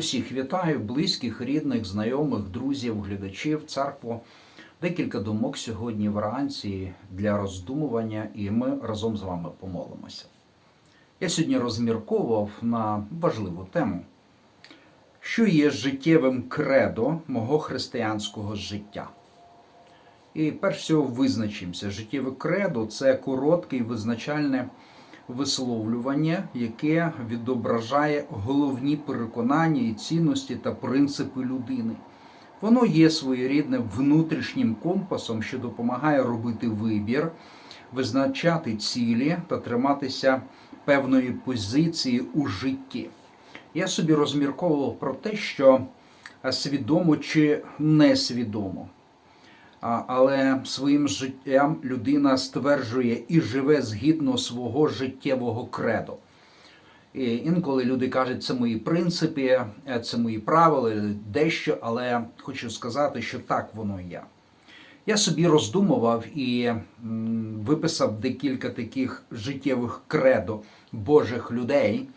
Усіх вітаю, близьких, рідних, знайомих, друзів, глядачів, церкву. Декілька думок сьогодні вранці для роздумування, і ми разом з вами помолимося. Я сьогодні розмірковував на важливу тему, що є життєвим кредо мого християнського життя. І перш всього визначимося. Життєве кредо це коротке і визначальне висловлювання, яке відображає головні переконання і цінності та принципи людини. Воно є своєрідним внутрішнім компасом, що допомагає робити вибір, визначати цілі та триматися певної позиції у житті. Я собі розмірковував про те, що свідомо чи несвідомо. Але своїм життям людина стверджує і живе згідно свого життєвого кредо. І інколи люди кажуть, це мої принципи, е, це мої правила, дещо, але хочу сказати, що так воно є. Я собі роздумував і виписав декілька таких життєвих кредо Божих людей.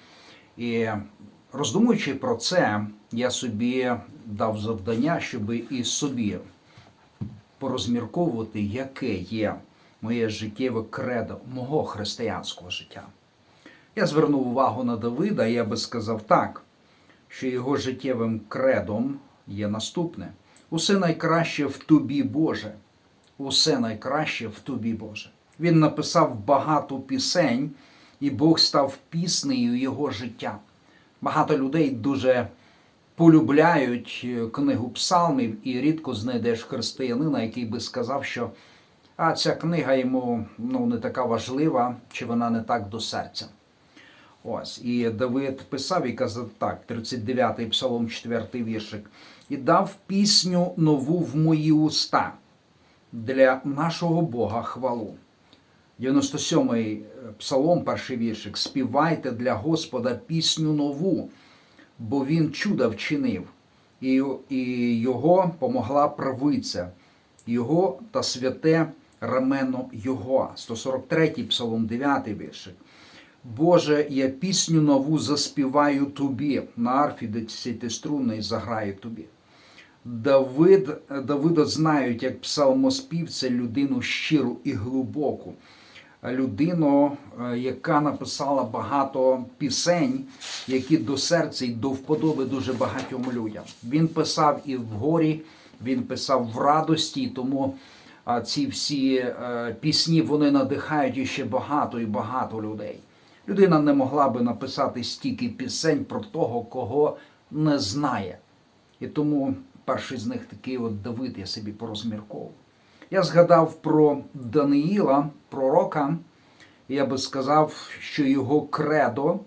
І роздумуючи про це, я собі дав завдання, щоб і собі порозмірковувати, яке є моє життєве кредо мого християнського життя. Я звернув увагу на Давида, і я би сказав так, що його життєвим кредом є наступне: усе найкраще в тобі, Боже, усе найкраще в тобі, Боже. Він написав багато пісень, і Бог став піснею його життя. Багато людей дуже полюбляють е, книгу псалмів, і рідко знайдеш християнина, який би сказав, що а ця книга йому ну, не така важлива, чи вона не так до серця. Ось, і Давид писав і казав так, 39-й псалом, 4-й віршик. І дав пісню нову в мої уста для нашого Бога хвалу. 97-й псалом, перший віршик. Співайте для Господа пісню нову, бо він чуда вчинив, і, і його помогла правиця, його та святе рамено Його. 143-й псалом, 9 віршик. Боже, я пісню нову заспіваю тобі, на арфі десятиструнний заграю тобі. Давид, Давида знають як псалмоспівця людину щиру і глибоку, людину, е, яка написала багато пісень, які до серця і до вподоби дуже багатьом людям. Він писав і в горі, він писав в радості, тому ці всі е, пісні вони надихають іще багато і багато людей. Людина не могла би написати стільки пісень про того, кого не знає. І тому перший з них такий от Давид, я собі порозмірковував. Я згадав про Даниїла, пророка, і я би сказав, що його кредо,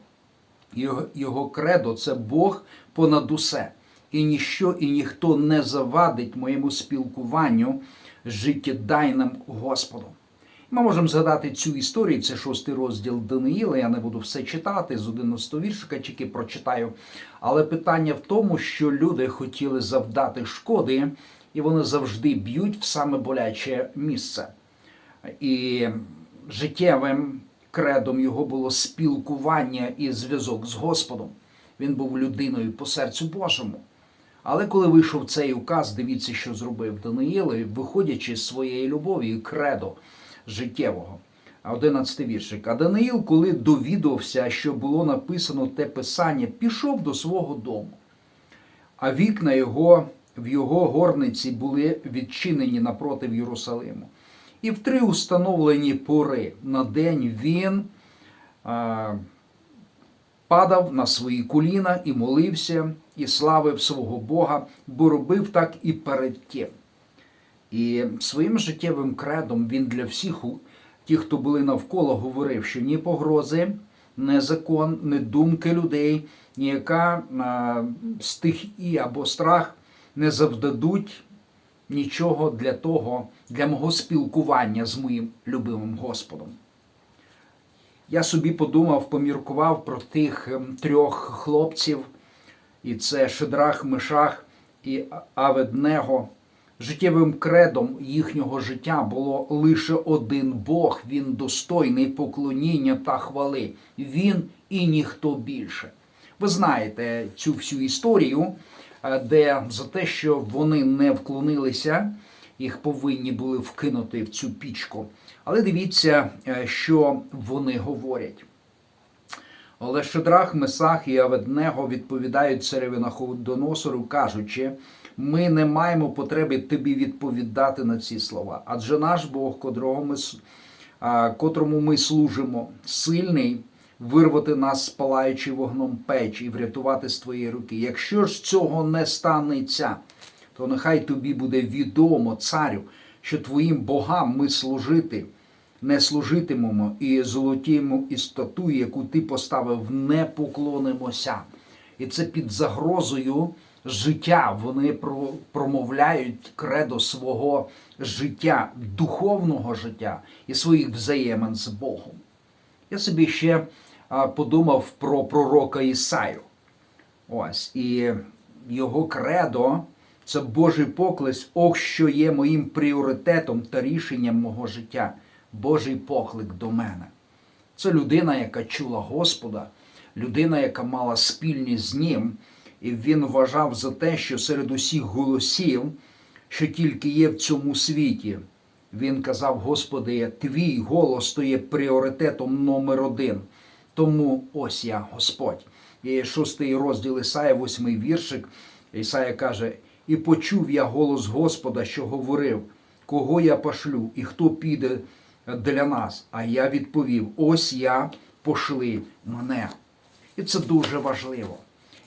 його, його кредо це Бог понад усе. І ніщо і ніхто не завадить моєму спілкуванню з життєдайним Господом. Ми можемо згадати цю історію, це шостий розділ Даниїла. Я не буду все читати з 11 віршика, тільки прочитаю. Але питання в тому, що люди хотіли завдати шкоди, і вони завжди б'ють в саме боляче місце. І життєвим кредом його було спілкування і зв'язок з Господом. Він був людиною по серцю Божому. Але коли вийшов цей указ, дивіться, що зробив Даниїл, виходячи з своєї любові і кредо життєвого. 11 віршик. А Даниїл, коли довідався, що було написано те писання, пішов до свого дому. А вікна його в його горниці були відчинені напротив Єрусалиму. І в три установлені пори на день він а, падав на свої коліна і молився, і славив свого Бога, бо робив так і перед тим. І своїм життєвим кредом він для всіх, тих, хто були навколо, говорив, що ні погрози, ні закон, ні думки людей, ніяка а, стихія або страх не завдадуть нічого для того, для мого спілкування з моїм любимим Господом. Я собі подумав, поміркував про тих ем, трьох хлопців, і це Шедрах, Мишах і Аведнего. Життєвим кредом їхнього життя було лише один Бог, він достойний поклоніння та хвали. Він і ніхто більше. Ви знаєте цю всю історію, де за те, що вони не вклонилися, їх повинні були вкинути в цю пічку. Але дивіться, е, що вони говорять. Але Шедрах, Месах і Аведнего відповідають цареві Находоносору, кажучи, ми не маємо потреби тобі відповідати на ці слова. Адже наш Бог, котрого ми, котрому ми служимо, сильний вирвати нас з палаючи вогном печ і врятувати з твоєї руки. Якщо ж цього не станеться, то нехай тобі буде відомо, царю, що твоїм богам ми служити не служитимемо і золотіму і статуї, яку ти поставив, не поклонимося. І це під загрозою життя. Вони промовляють кредо свого життя, духовного життя і своїх взаємин з Богом. Я собі ще подумав про пророка Ісаю. Ось, і його кредо це Божий поклик, ох, що є моїм пріоритетом та рішенням мого життя. Божий поклик до мене. Це людина, яка чула Господа, людина, яка мала спільність з ним, і він вважав за те, що серед усіх голосів, що тільки є в цьому світі, він казав: Господи, твій голос то є пріоритетом номер один. Тому ось я, Господь. І шостий розділ Ісая, восьмий віршик. Ісая каже: І почув я голос Господа, що говорив, кого я пошлю, і хто піде для нас. А я відповів: Ось я пошли мене. І це дуже важливо.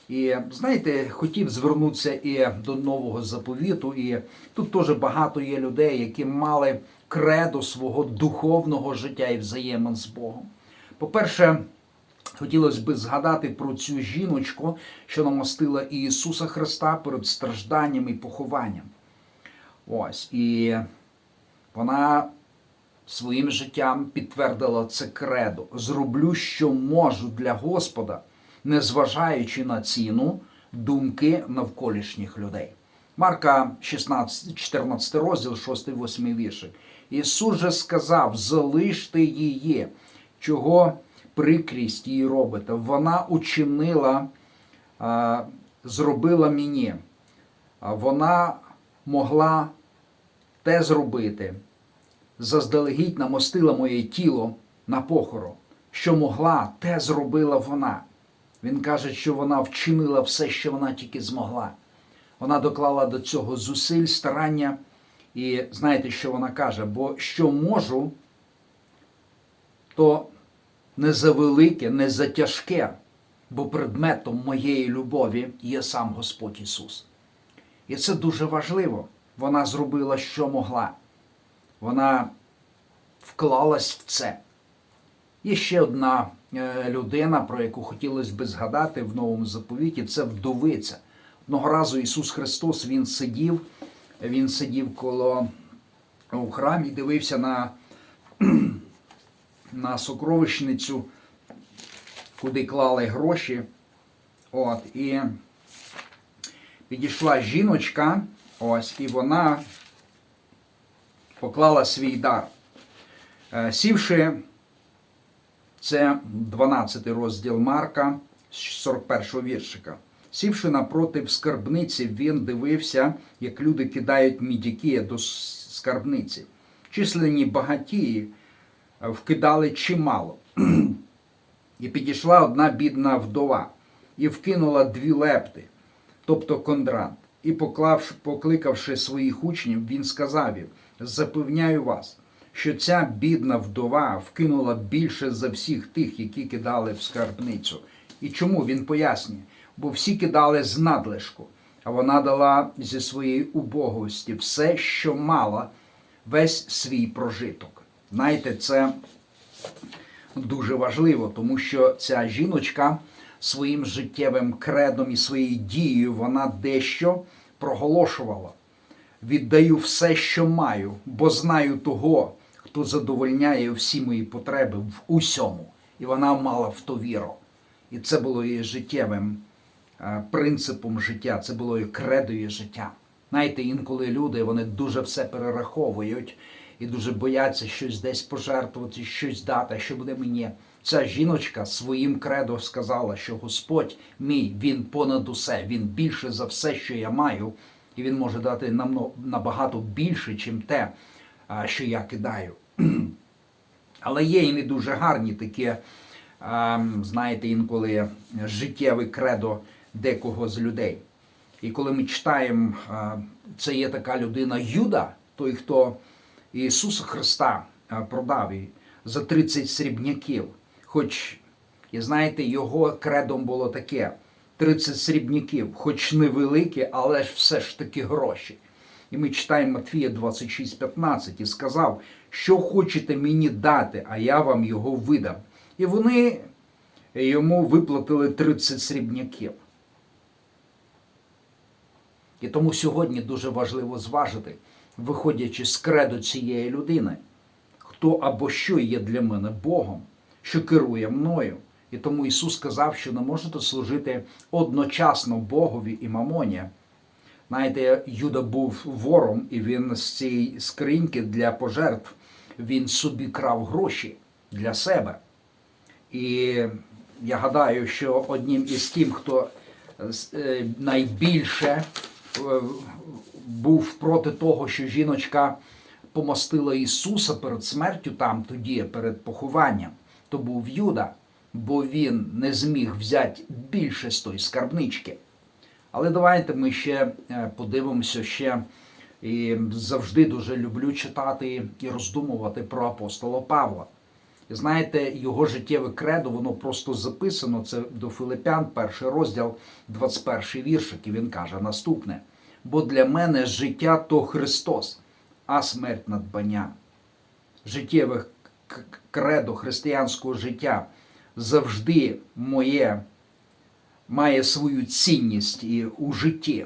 І знаєте, хотів звернутися і до нового заповіту, і тут теж багато є людей, які мали кредо свого духовного життя і взаємин з Богом. По-перше, хотілося б згадати про цю жіночку, що намостила Ісуса Христа перед стражданням і похованням. Ось, і вона своїм життям підтвердила це кредо. Зроблю, що можу для Господа, незважаючи на ціну думки навколишніх людей. Марка 16, 14 розділ, 6-8 віршик. Ісус же сказав: залиште її, чого прикрість її робите. Вона учинила, зробила мені. Вона могла те зробити заздалегідь намостила моє тіло на похорон. Що могла, те зробила вона. Він каже, що вона вчинила все, що вона тільки змогла. Вона доклала до цього зусиль, старання. І знаєте, що вона каже? Бо що можу, то не за велике, не за тяжке, бо предметом моєї любові є сам Господь Ісус. І це дуже важливо. Вона зробила, що могла. Вона вклалась в це. Є ще одна е, людина, про яку хотілося би згадати в новому заповіті, це вдовиця. Одного разу Ісус Христос Він сидів, Він сидів коло у храмі, дивився на, на сокровищницю, куди клали гроші. От, і підійшла жіночка, ось, і вона поклала свій дар. Е, Сівши, це 12 розділ Марка, з 41 віршика. Сівши напротив скарбниці, він дивився, як люди кидають мідяки до скарбниці. Численні багатії вкидали чимало. І підійшла одна бідна вдова і вкинула дві лепти, тобто кондрант. І поклавши, покликавши своїх учнів, він сказав їм: Запевняю вас, що ця бідна вдова вкинула більше за всіх тих, які кидали в скарбницю. І чому він пояснює? Бо всі кидали з надлишку, а вона дала зі своєї убогості все, що мала, весь свій прожиток. Знаєте, це дуже важливо, тому що ця жіночка своїм життєвим кредом і своєю дією вона дещо проголошувала. Віддаю все, що маю, бо знаю того, хто задовольняє всі мої потреби в усьому. І вона мала в то віру. І це було її життєвим е, принципом життя, це було її кредо її життя. Знаєте, інколи люди вони дуже все перераховують і дуже бояться щось десь пожертвувати, щось дати, що буде мені. Ця жіночка своїм кредо сказала, що Господь мій, Він понад усе, Він більше за все, що я маю, і Він може дати намно- набагато більше, чим те, що я кидаю. Але є і не дуже гарні такі, знаєте, інколи життєве кредо декого з людей. І коли ми читаємо, це є така людина Юда, той, хто Ісуса Христа е, продав за 30 срібняків. Хоч, і знаєте, його кредом було таке: 30 срібняків, хоч невеликі, але ж все ж таки гроші. І ми читаємо Матфія 26:15 і сказав, що хочете мені дати, а я вам його видам. І вони йому виплатили 30 срібняків. І тому сьогодні дуже важливо зважити, виходячи з кредо цієї людини, хто або що є для мене Богом, що керує мною. І тому Ісус сказав, що не можете служити одночасно Богові і мамоні. Знаєте, Юда був вором, і він з цієї скриньки для пожертв він собі крав гроші для себе. І я гадаю, що одним із тим, хто е, найбільше е, був проти того, що жіночка помостила Ісуса перед смертю там тоді, перед похованням, то був Юда, бо він не зміг взяти більше з тої скарбнички. Але давайте ми ще е, подивимося ще. І завжди дуже люблю читати і роздумувати про апостола Павла. І знаєте, його життєве кредо, воно просто записано. Це до Филипян, перший розділ, 21 віршик, і він каже наступне: бо для мене життя то Христос, а смерть надбання. Життєве кредо християнського життя завжди моє має свою цінність і у житті.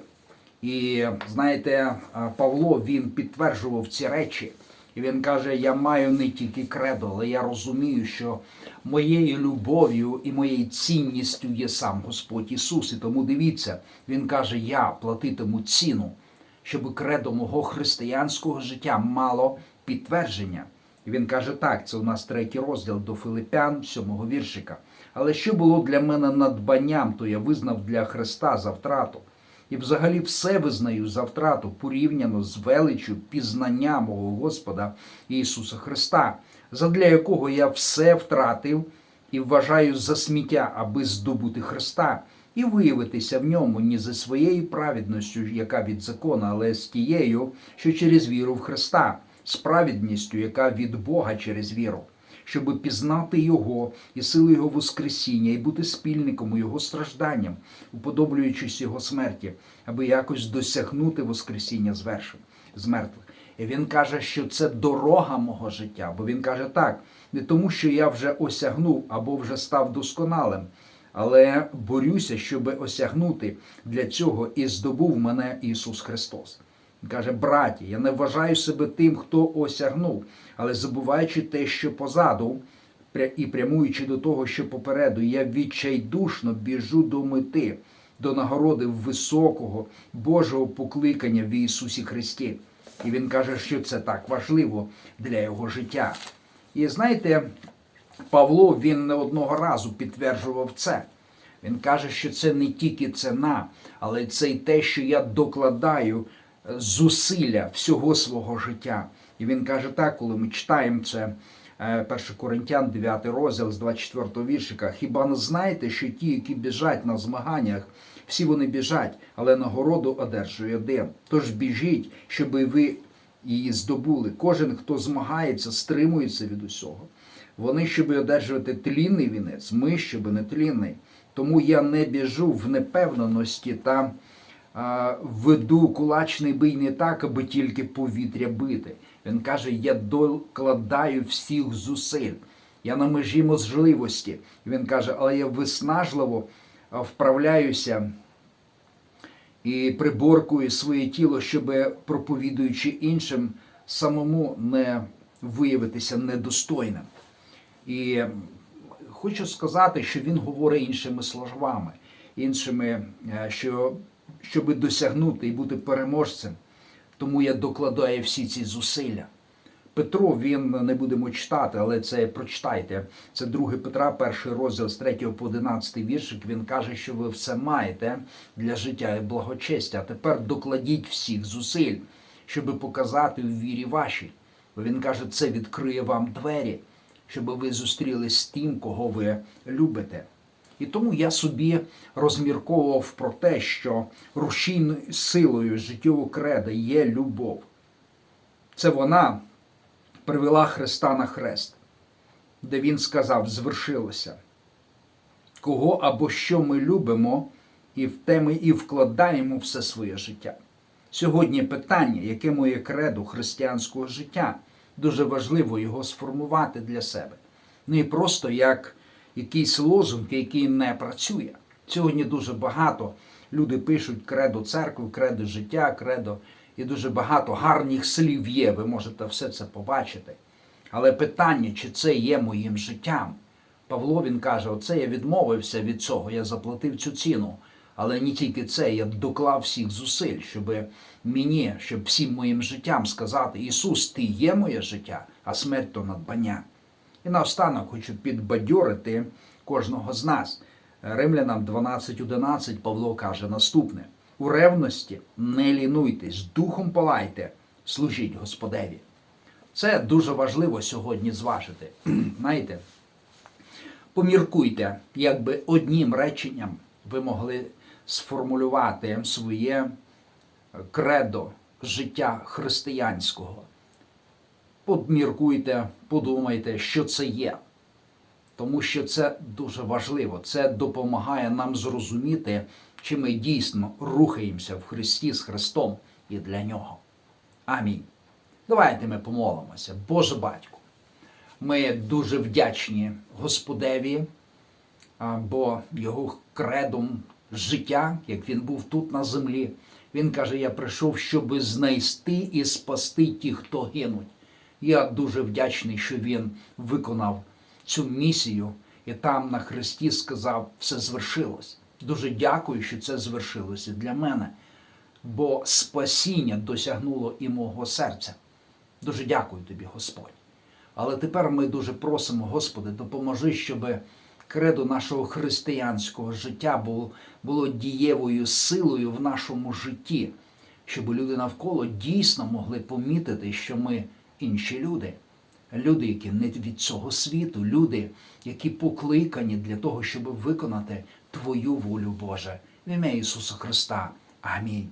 І знаєте, Павло він підтверджував ці речі. І він каже: Я маю не тільки кредо, але я розумію, що моєю любов'ю і моєю цінністю є сам Господь Ісус. І тому дивіться, Він каже: Я платитиму ціну, щоб кредо мого християнського життя мало підтвердження. І він каже: так, це у нас третій розділ до Филипян, сьомого віршика. Але що було для мене надбанням, то я визнав для Христа за втрату. І взагалі все визнаю за втрату порівняно з величю пізнання мого Господа Ісуса Христа, задля якого я все втратив і вважаю за сміття, аби здобути Христа і виявитися в ньому не за своєю праведністю, яка від закона, але з тією, що через віру в Христа, з праведністю, яка від Бога через віру щоб пізнати Його і силу Його Воскресіння, і бути спільником у Його стражданням, уподоблюючись Його смерті, аби якось досягнути Воскресіння з мертвих. І він каже, що це дорога мого життя, бо він каже так, не тому, що я вже осягнув або вже став досконалим, але борюся, щоб осягнути для цього і здобув мене Ісус Христос. Він каже, браті, я не вважаю себе тим, хто осягнув, але забуваючи те, що позаду, і прямуючи до того, що попереду, я відчайдушно біжу до мети, до нагороди високого Божого покликання в Ісусі Христі. І він каже, що це так важливо для його життя. І знаєте, Павло він не одного разу підтверджував це. Він каже, що це не тільки ціна, але це й те, що я докладаю зусилля всього свого життя. І він каже так, коли ми читаємо це, 1 Коринтян, 9 розділ з 24 віршика. Хіба не знаєте, що ті, які біжать на змаганнях, всі вони біжать, але нагороду одержує один. Тож біжіть, щоб ви її здобули. Кожен, хто змагається, стримується від усього. Вони, щоб одержувати тлінний вінець, ми, щоб не тлінний. Тому я не біжу в непевненості та веду кулачний бій не так, аби тільки повітря бити. Він каже: я докладаю всіх зусиль. Я на межі можливості. Він каже, але я виснажливо вправляюся і приборкую своє тіло, щоб, проповідуючи іншим, самому не виявитися недостойним. І хочу сказати, що він говорить іншими словами, іншими, е, що щоб досягнути і бути переможцем, тому я докладаю всі ці зусилля. Петро він не будемо читати, але це прочитайте. Це 2 Петра, перший розділ з 3 по 11 віршик. Він каже, що ви все маєте для життя і благочестя. А тепер докладіть всіх зусиль, щоб показати у вірі вашій. Бо він каже, це відкриє вам двері, щоб ви зустрілись з тим, кого ви любите. І тому я собі розмірковував про те, що рушійною силою життєвого креда є любов. Це вона привела Христа на хрест, де Він сказав: звершилося. Кого або що ми любимо, і в те ми і вкладаємо все своє життя. Сьогодні питання, яке моє кредо християнського життя, дуже важливо його сформувати для себе. Не просто як якийсь лозунг, який не працює. Сьогодні дуже багато люди пишуть кредо церкви, кредо життя, кредо, і дуже багато гарних слів є. Ви можете все це побачити. Але питання, чи це є моїм життям? Павло він каже: оце я відмовився від цього, я заплатив цю ціну. Але не тільки це, я доклав всіх зусиль, щоб мені, щоб всім моїм життям сказати: Ісус, Ти є моє життя, а смерть то надбання. І наостанок хочу підбадьорити кожного з нас. Римлянам 12.11 Павло каже наступне: у ревності не лінуйтесь, духом палайте, служіть Господеві. Це дуже важливо сьогодні зважити. Знаєте, поміркуйте, якби одним реченням ви могли сформулювати своє кредо життя християнського. Поміркуйте, подумайте, що це є. Тому що це дуже важливо. Це допомагає нам зрозуміти, чи ми дійсно рухаємося в Христі з Христом і для Нього. Амінь. Давайте ми помолимося. Боже Батько, ми дуже вдячні Господеві, бо Його кредом життя, як він був тут на землі, він каже: Я прийшов, щоб знайти і спасти тих, хто гинуть. Я дуже вдячний, що він виконав цю місію і там на Христі сказав, все звершилось. Дуже дякую, що це звершилося для мене, бо спасіння досягнуло і мого серця. Дуже дякую тобі, Господь. Але тепер ми дуже просимо, Господи, допоможи, щоб кредо нашого християнського життя було, було дієвою силою в нашому житті, щоб люди навколо дійсно могли помітити, що ми інші люди. Люди, які не від цього світу, люди, які покликані для того, щоб виконати Твою волю, Боже. В ім'я Ісуса Христа. Амінь.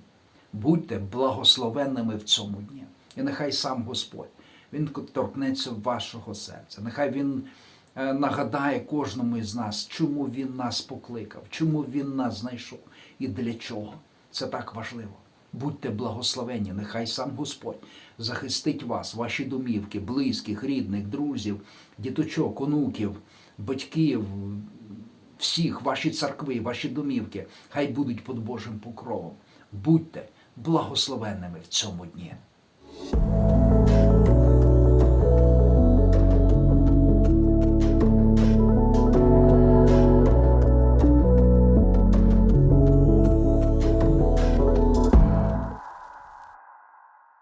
Будьте благословенними в цьому дні. І нехай сам Господь Він торкнеться вашого серця. Нехай Він е, нагадає кожному із нас, чому Він нас покликав, чому Він нас знайшов і для чого. Це так важливо. Будьте благословені, нехай сам Господь захистить вас, ваші домівки, близьких, рідних, друзів, діточок, онуків, батьків, всіх, ваші церкви, ваші домівки, хай будуть під Божим покровом. Будьте благословенними в цьому дні.